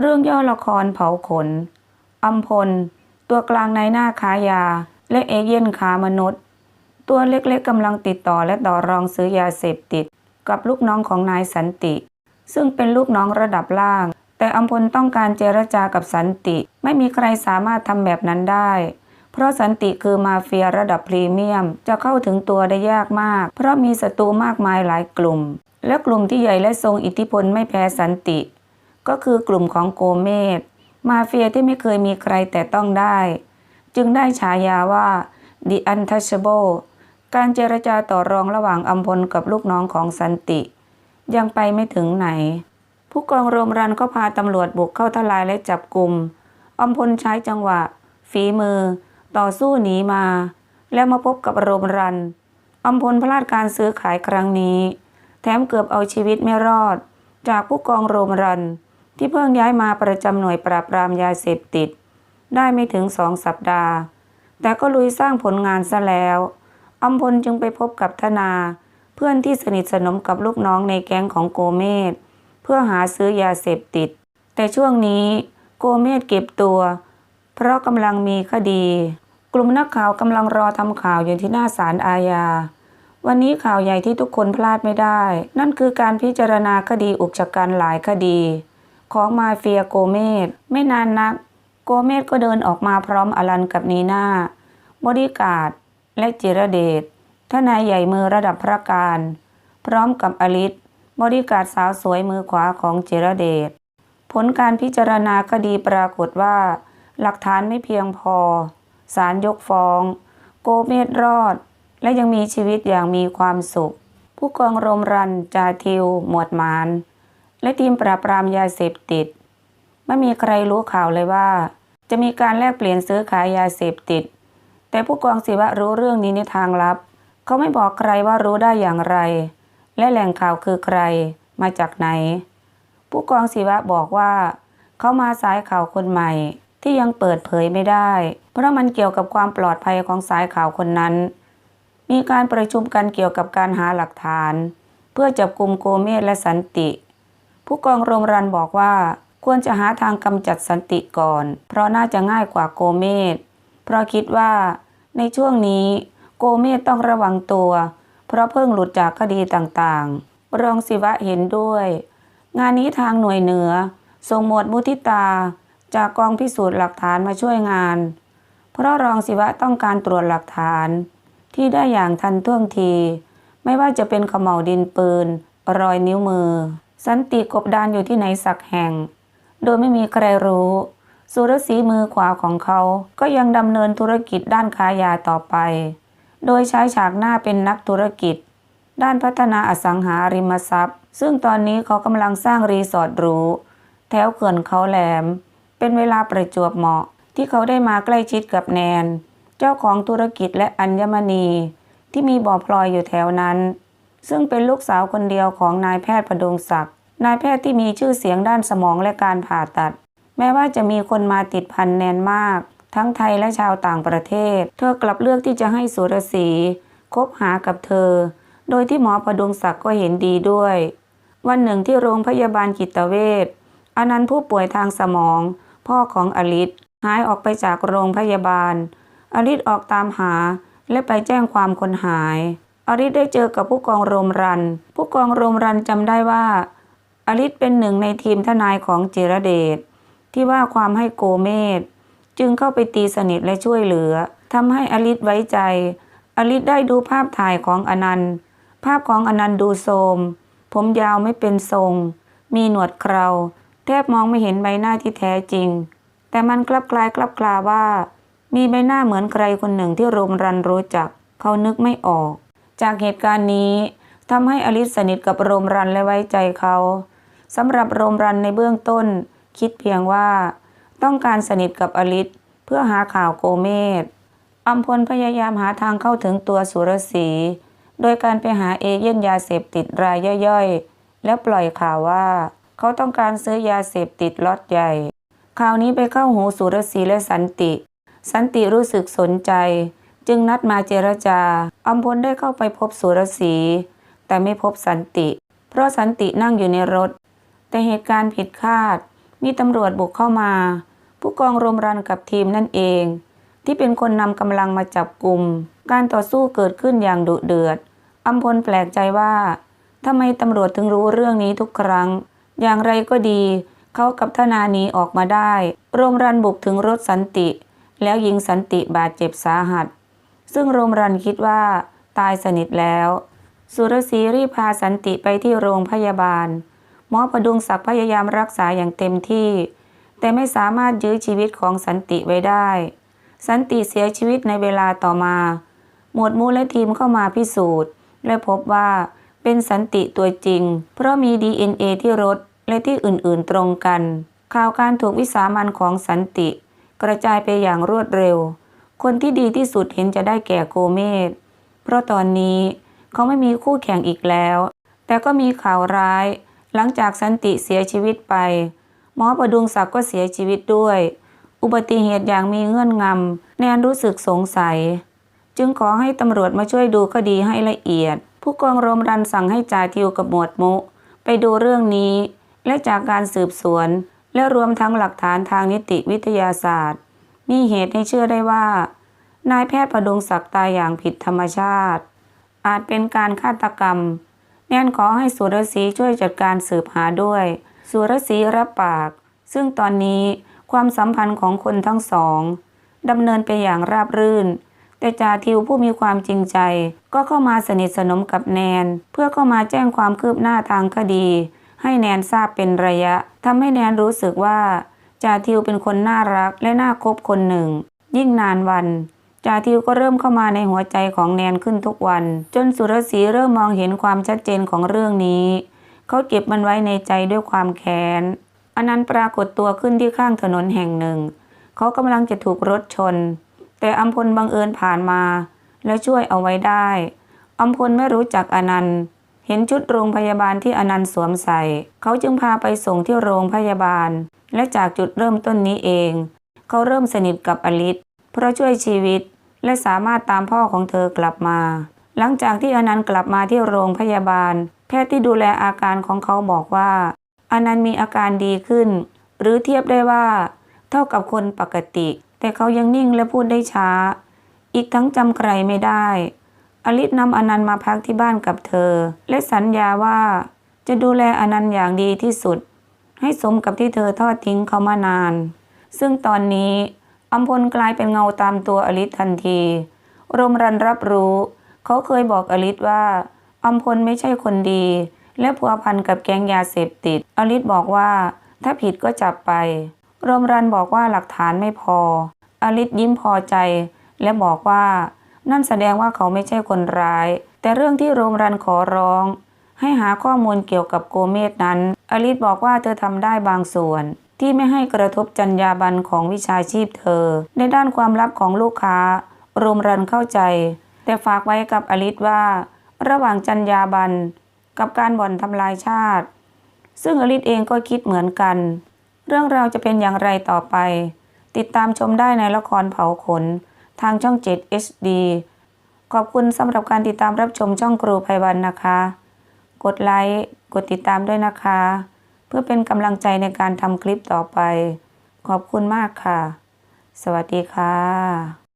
เรื่องย่อละครเผาขน อัมพล ตัวกลางในหน้าค้ายา และเอเย่นค้ามนุษย์ ตัวเล็กๆกำลังติดต่อและต่อรองซื้อยาเสพติด กับลูกน้องของนายสันติ ซึ่งเป็นลูกน้องระดับล่าง แต่อัมพลต้องการเจรจากับสันติ ไม่มีใครสามารถทำแบบนั้นได้ เพราะสันติคือมาเฟียระดับพรีเมียม จะเข้าถึงตัวได้ยากมาก เพราะมีศัตรูมากมายหลายกลุ่ม และกลุ่มที่ใหญ่และทรงอิทธิพลไม่แพ้สันติ ก็คือกลุ่มของโกเมสมาเฟียที่ไม่เคยมีใครแต่ต้องได้ จึงได้ฉายาว่า The Untouchable การเจรจาต่อรองระหว่างอัมพลกับลูกน้องของสันติ ยังไปไม่ถึงไหน ผู้กองโรมรันก็พาตำรวจบุกเข้าทลายและจับกลุ่มอัมพลใช้จังหวะ ฝีมือ ต่อสู้หนีมา แล้วมาพบกับโรมรันอัมพลพลาดการซื้อขายครั้งนี้ แถมเกือบเอาชีวิตไม่รอด จากผู้กองโรมรัน ที่เพิ่งย้ายมาประจำหน่วยปราบปรามยาเสพติด ได้ไม่ถึงสองสัปดาห์ แต่ก็ลุยสร้างผลงานซะแล้วอมพลจึงไปพบกับธนา เพื่อนที่สนิทสนมกับลูกน้องในแก๊งของโกเมสเพื่อหาซื้อยาเสพติด แต่ช่วงนี้โกเมสเก็บตัว เพราะกำลังมีคดี กลุ่มนักข่าวกำลังรอทำข่าวอยู่ที่หน้าศาลอาญาวันนี้ข่าวใหญ่ที่ทุกคนพลาดไม่ได้ นั่นคือการพิจารณาคดีอุกชะกันหลายคดี ของมาเฟียโกเมสไม่นานนัก โกเมสก็เดินออกมาพร้อมอลันกับนีนาบอดี้การ์ดและจิรเดชทนายใหญ่มือระดับพระการ พร้อมกับอลิศบริการดสาวสวยมือขวาของจิรเดชผลการพิจารณาคดีปรากฏว่า หลักฐานไม่เพียงพอศาลยกฟ้อง โกเมสรอด และยังมีชีวิตอย่างมีความสุข ผู้กองโรมรันจาทิว หมวดมาน และทีมปราบปรามยาเสพติด ไม่มีใครรู้ข่าวเลยว่า จะมีการแลกเปลี่ยนซื้อขายยาเสพติด แต่ผู้กองศิวะรู้เรื่องนี้ในทางลับ เขาไม่บอกใครว่ารู้ได้อย่างไร และแหล่งข่าวคือใคร มาจากไหน ผู้กองศิวะบอกว่า เขามาสายข่าวคนใหม่ที่ยังเปิดเผยไม่ได้ เพราะมันเกี่ยวกับความปลอดภัยของสายข่าวคนนั้น มีการประชุมกันเกี่ยวกับการหาหลักฐาน เพื่อจับกลุ่มโกเมสและสันติ ผู้กองโรงรันบอกว่า ควรจะหาทางกำจัดสันติก่อน เพราะน่าจะง่ายกว่าโกเมสเพราะคิดว่า ในช่วงนี้โกเมสต้องระวังตัว เพราะเพิ่งหลุดจากคดีต่างๆ รองศิวะเห็นด้วย งานนี้ทางหน่วยเหนือส่งหมวดมุทิตา จากกองพิสูจน์หลักฐานมาช่วยงาน เพราะรองศิวะต้องการตรวจหลักฐาน ที่ได้อย่างทันท่วงที ไม่ว่าจะเป็นขม่าวดินปืน รอยนิ้วมือ สันติกบดานอยู่ที่ไหนสักแห่ง โดยไม่มีใครรู้ สุรศีมือขวาของเขาก็ยังดำเนินธุรกิจด้านค้ายาต่อไป โดยใช้ฉากหน้าเป็นนักธุรกิจ ด้านพัฒนาอสังหาริมทรัพย์ ซึ่งตอนนี้เขากำลังสร้างรีสอร์ทหรูแถวเขื่อนเขาแหลม เป็นเวลาประจวบเหมาะที่เขาได้มาใกล้ชิดกับแนน เจ้าของธุรกิจและอัญมณี ที่มีบ่อพลอยอยู่แถวนั้น ซึ่งเป็นลูกสาวคนเดียวของนายแพทย์พดุงศักดิ์นายแพทย์ที่มีชื่อเสียงด้านสมองและการผ่าตัด แม้ว่าจะมีคนมาติดพันแนนมาก ทั้งไทยและชาวต่างประเทศ เธอกลับเลือกที่จะให้สุรศรีคบหากับเธอ โดยที่หมอพดุงศักดิ์ก็เห็นดีด้วย วันหนึ่งที่โรงพยาบาลจิตเวชอนันต์ผู้ป่วยทางสมอง พ่อของอลิศหายออกไปจากโรงพยาบาล อลิศออกตามหา และไปแจ้งความคนหาย อลิศได้เจอกับผู้กองโรมรัน ผู้กองโรมรันจำได้ว่าอลิศเป็นหนึ่งในทีมทนายของเจรเดชที่ว่าความให้โกเมสจึงเข้าไปตีสนิทและช่วยเหลือทำให้อลิศไว้ใจ อลิศได้ดูภาพถ่ายของอนันต์ ภาพของอนันต์ดูโทรมผมยาวไม่เป็นทรง มีหนวดเคราแทบมองไม่เห็นใบหน้าที่แท้จริง แต่มันกลับกลายกลับกลาว่า มีใบหน้าเหมือนใครคนหนึ่งที่โรมรันรู้จัก เขานึกไม่ออก จากเหตุการณ์นี้ทำให้อลิสสนิทกับโรมรันและไว้ใจเขาสำหรับโรมรันในเบื้องต้น คิดเพียงว่า ต้องการสนิทกับอลิสเพื่อหาข่าวโกเมสอัมพลพยายามหาทางเข้าถึงตัวสุรศีโดยการไปหาเอเย่นยาเสพติดรายย่อยๆ แล้วปล่อยข่าวว่า เขาต้องการซื้อยาเสพติดล็อตใหญ่ข่าวนี้ไปเข้าหูสุรศีและสันติ สันติรู้สึกสนใจ จึงนัดมาเจรจาอัมพลได้เข้าไปพบสุรศรีแต่ไม่พบสันติ เพราะสันตินั่งอยู่ในรถ แต่เหตุการณ์ผิดคาด มีตำรวจบุกเข้ามา ผู้กองรมรันกับทีมนั่นเอง ที่เป็นคนนำกำลังมาจับกลุ่ม การต่อสู้เกิดขึ้นอย่างดุเดือดอัมพลแปลกใจว่าทำไมตำรวจถึงรู้เรื่องนี้ทุกครั้ง อย่างไรก็ดี เขากับธนาหนีออกมาได้รมรันบุกถึงรถสันติ แล้วยิงสันติบาดเจ็บสาหัส ซึ่งโรมรันคิดว่า ตายสนิทแล้ว สุรศรีรีบพาสันติไปที่โรงพยาบาล หมอประดุงศักดิ์พยายามรักษาอย่างเต็มที่ แต่ไม่สามารถยื้อชีวิตของสันติไว้ได้ สันติเสียชีวิตในเวลาต่อมา หมวดมูและทีมเข้ามาพิสูจน์ และพบว่าเป็นสันติตัวจริง เพราะมี DNA ที่รถและที่อื่นๆตรงกัน ข่าวการถูกวิสามันของสันติ กระจายไปอย่างรวดเร็ว คนที่ดีที่สุดเห็นจะได้แก่โกเมศเพราะตอนนี้เขาไม่มีคู่แข่งอีกแล้ว แต่ก็มีข่าวร้าย หลังจากสันติเสียชีวิตไป หมอประดุงศักดิ์ก็เสียชีวิตด้วย อุบัติเหตุอย่างมีเงื่อนงำแนนรู้สึกสงสัย จึงขอให้ตำรวจมาช่วยดูคดีให้ละเอียด ผู้กองรมรันสั่งให้จ่าทิวกับหมวดมุ ไปดูเรื่องนี้ และจากการสืบสวน และรวมทั้งหลักฐานทางนิติวิทยาศาสตร์ มีเหตุให้เชื่อได้ว่า นายแพทย์ประดุงศักดิ์ตายอย่างผิดธรรมชาติ อาจเป็นการฆาตกรรม แนนขอให้สุรศรีช่วยจัดการสืบหาด้วย สุรศรีรับปาก ซึ่งตอนนี้ความสัมพันธ์ของคนทั้งสองดำเนินไปอย่างราบรื่น แต่จ่าทิวผู้มีความจริงใจ ก็เข้ามาสนิทสนมกับแนน เพื่อเข้ามาแจ้งความคืบหน้าทางคดี ให้แนนทราบเป็นระยะทำให้แนนรู้สึกว่า จ่าทิวเป็นคนน่ารักและน่าคบคนหนึ่ง ยิ่งนานวันจ่าทิวก็เริ่มเข้ามาในหัวใจของแนนขึ้นทุกวัน จนสุรศรีเริ่มมองเห็นความชัดเจนของเรื่องนี้ เขาเก็บมันไว้ในใจด้วยความแค้นอนันปรากฏตัวขึ้นที่ข้างถนนแห่งหนึ่ง เขากำลังจะถูกรถชน แต่อัมพลบังเอิญผ่านมา และช่วยเอาไว้ได้อัมพลไม่รู้จักอนันต์ เห็นชุดโรงพยาบาลที่อนันต์สวมใส่ เขาจึงพาไปส่งที่โรงพยาบาล และจากจุดเริ่มต้นนี้เอง เขาเริ่มสนิทกับอลิศเพราะช่วยชีวิต และสามารถตามพ่อของเธอกลับมา หลังจากที่อนันต์กลับมาที่โรงพยาบาล แพทย์ที่ดูแลอาการของเขาบอกว่าอนันต์มีอาการดีขึ้น หรือเทียบได้ว่า เท่ากับคนปกติ แต่เขายังนิ่งและพูดได้ช้า อีกทั้งจำใครไม่ได้ อลิศนำอนันต์มาพักที่บ้านกับเธอ และสัญญาว่าจะดูแลอนันต์อย่างดีที่สุด ให้สมกับที่เธอทอดทิ้งเขามานาน ซึ่งตอนนี้อัมพลกลายเป็นเงาตามตัวอลิศทันที รมรันรับรู้ เขาเคยบอกอลิศว่าอัมพลไม่ใช่คนดี และพัวพันกับแก๊งยาเสพติด อลิศบอกว่าถ้าผิดก็จับไป รมรันบอกว่าหลักฐานไม่พอ อลิศยิ้มพอใจ และบอกว่า นั่นแสดงว่าเขาไม่ใช่คนร้าย แต่เรื่องที่รมรันขอร้อง ให้หาข้อมูลเกี่ยวกับโกเมสนั้น อลิศบอกว่าเธอทำได้บางส่วน ที่ไม่ให้กระทบจรรยาบรรณของวิชาชีพเธอ ในด้านความลับของลูกค้าโรมรันเข้าใจ แต่ฝากไว้กับอลิศว่า ระหว่างจรรยาบรรณกับการบ่อนทำลายชาติ ซึ่งอลิศเองก็คิดเหมือนกัน เรื่องราวจะเป็นอย่างไรต่อไป ติดตามชมได้ในละครเผาขน ทางช่อง 7 HD ขอบคุณสำหรับการติดตามรับชมช่องครูไพวันนะคะ กดไลค์ กดติดตามด้วยนะคะ เพื่อเป็นกำลังใจในการทำคลิปต่อไป ขอบคุณมากค่ะ สวัสดีค่ะ